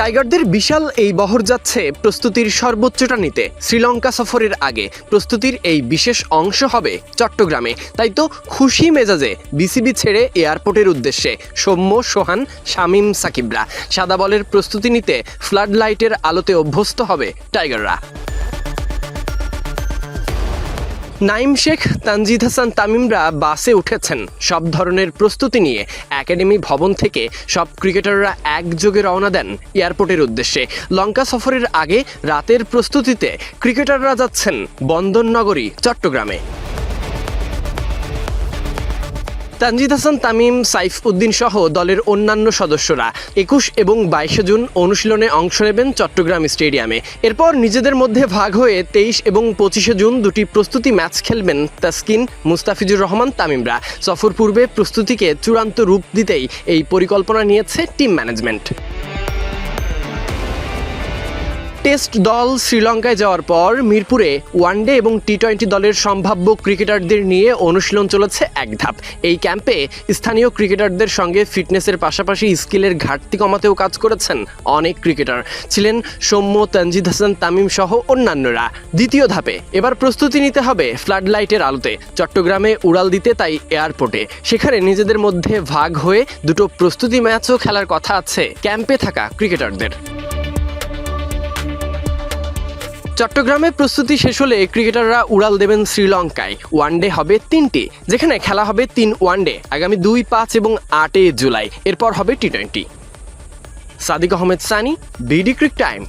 টাইগারদের বিশাল এই বহর যাচ্ছে প্রস্তুতির সর্বোচ্চটা নিতে। শ্রীলঙ্কা সফরের আগে প্রস্তুতির এই বিশেষ অংশ হবে চট্টগ্রামে। তাই তো খুশি মেজাজে বিসিবি ছেড়ে এয়ারপোর্টের উদ্দেশ্যে সৌম্য, সোহান, শামিম, সাকিবরা। সাদা বলের প্রস্তুতি নিতে ফ্লাড লাইটের আলোতে অভ্যস্ত হবে টাইগাররা। নাইম শেখ, তানজিদ হাসান তামিমরা বাসে উঠেছেন। সব ধরনের প্রস্তুতি নিয়ে একাডেমি ভবন থেকে সব ক্রিকেটাররা একযোগে রওনা দেন এয়ারপোর্টের উদ্দেশ্যে। লঙ্কা সফরের আগে রাতের প্রস্তুতিতে ক্রিকেটাররা যাচ্ছেন বন্দরনগরী চট্টগ্রামে। তানজিদ হাসান, তামিম, সাইফ উদ্দিন সহ দলের অন্যান্য সদস্যরা একুশ এবং বাইশে জুন অনুশীলনে অংশ নেবেন চট্টগ্রাম স্টেডিয়ামে। এরপর নিজেদের মধ্যে ভাগ হয়ে তেইশ এবং পঁচিশে জুন দুটি প্রস্তুতি ম্যাচ খেলবেন তাসকিন, মুস্তাফিজুর রহমান, তামিমরা। সফর পূর্বে প্রস্তুতিকে চূড়ান্ত রূপ দিতেই এই পরিকল্পনা নিয়েছে টিম ম্যানেজমেন্ট। টেস্ট দল শ্রীলঙ্কায় যাওয়ার পর মিরপুরে ওয়ানডে এবং টি টোয়েন্টি দলের সম্ভাব্য ক্রিকেটারদের নিয়ে অনুশীলন চলেছে এক ধাপ। এই ক্যাম্পে স্থানীয় ক্রিকেটারদের সঙ্গে ফিটনেসের পাশাপাশি স্কিলের ঘাটতি কমাতেও কাজ করেছেন অনেক ক্রিকেটার। ছিলেন সৌম্য, তানজিদ হাসান, তামিম সহ অন্যান্যরা। দ্বিতীয় ধাপে এবার প্রস্তুতি নিতে হবে ফ্লাড লাইটের আলোতে। চট্টগ্রামে উড়াল দিতে, তাই এয়ারপোর্টে। সেখানে নিজেদের মধ্যে ভাগ হয়ে দুটো প্রস্তুতি ম্যাচও খেলার কথা আছে ক্যাম্পে থাকা ক্রিকেটারদের। চট্টগ্রামে প্রস্তুতি শেষ হলে ক্রিকেটাররা উড়াল দেবেন শ্রীলঙ্কায়। ওয়ানডে হবে তিনটি, যেখানে খেলা হবে তিন ওয়ানডে আগামী দুই, পাঁচ এবং আটে জুলাই। এরপর হবে T twenty. Sadiq Ahmed Sunny BD cric time.